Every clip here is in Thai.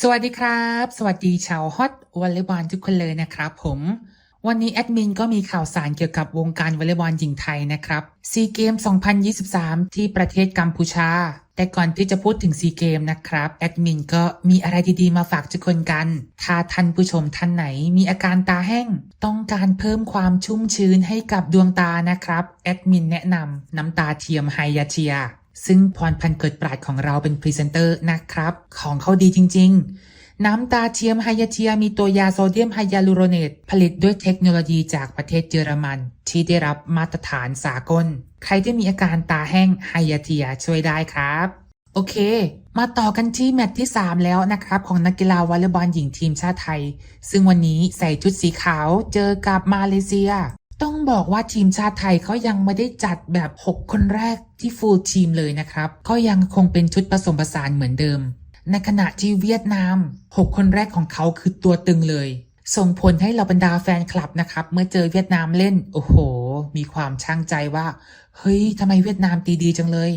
สวัสดีครับ สวัสดีชาวฮอตวอลเลย์บอลทุกคนเลยนะครับผมวันนี้แอดมินก็มีข่าวสารเกี่ยวกับวงการวอลเลย์บอลหญิงไทยนะครับซีเกม 2023 ที่ประเทศกัมพูชา แต่ก่อนที่จะพูดถึงซีเกมนะครับแอดมินก็มีอะไรดีๆมาฝากทุกคนกัน ถ้าท่านผู้ชมท่านไหนมีอาการตาแห้ง ต้องการเพิ่มความชุ่มชื้นให้กับดวงตานะครับแอดมินแนะนำน้ำตาเทียมไฮยาเทีย ซึ่งพรพันธ์เกิดปราดของเราเป็นพรีเซนเตอร์นะครับ ของเขาดีจริง ๆ น้ำตาเทียมไฮยาเทียมีตัวยาโซเดียมไฮยาลูโรเนต ผลิตด้วยเทคโนโลยีจากประเทศเยอรมัน ที่ได้รับมาตรฐานสากล ใครที่มีอาการตาแห้งไฮยาเทียช่วยได้ครับ โอเค มาต่อกันที่แมตช์ที่ 3 แล้วนะครับ ของนักกีฬาวอลเลย์บอลหญิงทีมชาติไทย ซึ่งวันนี้ใส่ชุดสีขาวเจอกับมาเลเซีย ต้องบอกว่าทีมชาติไทยเขายังไม่ได้จัดแบบ 6 คนแรกที่ฟูลทีมเลยนะครับ ก็ยังคงเป็นชุดผสมผสานเหมือนเดิม ในขณะที่เวียดนาม 6 คนแรกของเขาคือตัวตึงเลย ส่งผลให้เราบรรดาแฟนคลับนะครับ เมื่อเจอเวียดนามเล่น โอ้โห มีความช่างใจว่า เฮ้ยทำไมเวียดนามตีดีจังเลย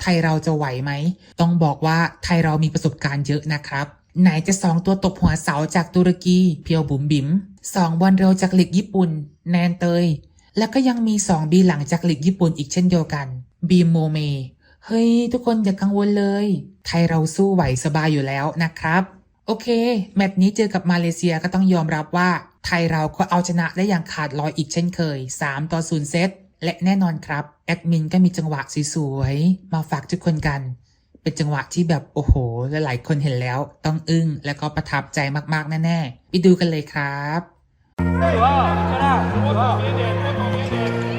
ไทยเราจะไหวไหม ต้องบอกว่าไทยเรามีประสบการณ์เยอะนะครับ ไหนจะสองตัวตบหัวเสาจากตุรกีเพียวบุ๋มบิ๋ม สองบอลเร็วจากลีกญี่ปุ่น แนนเตย แล้วก็ยังมี2บีหลังจากลีกญี่ปุ่นอีกเช่นเดียวกัน บีโมเม เฮ้ย ทุกคนอย่ากังวลเลย ไทยเราสู้ไหวสบายอยู่แล้วนะครับ โอเค แมตช์นี้เจอกับมาเลเซียก็ต้องยอมรับว่า ไทยเราก็เอาชนะได้อย่างขาดลอยอีกเช่นเคย 3 ต่อ0เซตและแน่นอนครับ แอดมินก็มีจังหวะสวยๆมาฝากทุกคนกันเป็นจังหวะที่แบบโอ้โหหลายคนเห็นแล้ว ต้องอึ้งและก็ประทับใจมากๆแน่ๆ ไปดูกันเลยครับ 诶啊在那儿啊。走一点点多走一点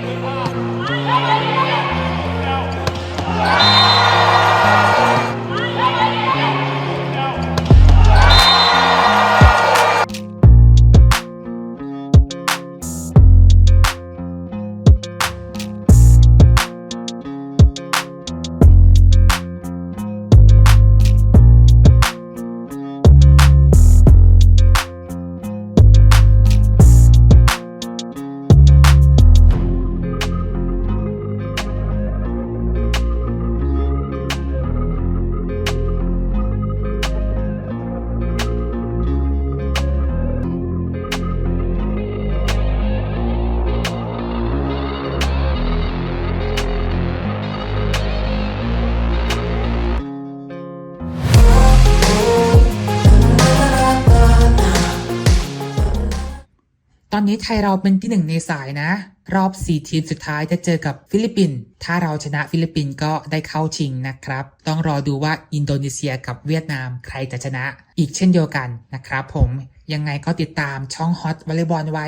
อนนี้ไทยเราเป็นที่หนึ่งในสายนะ รอบ 4 ทีมสุดท้ายจะเจอกับฟิลิปปินส์ถ้าเราชนะฟิลิปปินส์ก็ได้เข้าชิงนะครับ ต้องรอดูว่าอินโดนีเซียกับเวียดนามใครจะชนะ อีกเช่นเดียวกันนะครับผมยังไงก็ติดตามช่องฮอตวอลเลย์บอลไว้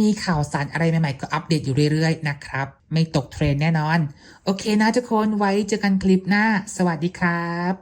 มีข่าวสารอะไรใหม่ๆก็อัปเดตอยู่เรื่อยๆนะครับ ไม่ตกเทรนแน่นอน โอเคนะทุกคนไว้เจอกันคลิปหน้า สวัสดีครับ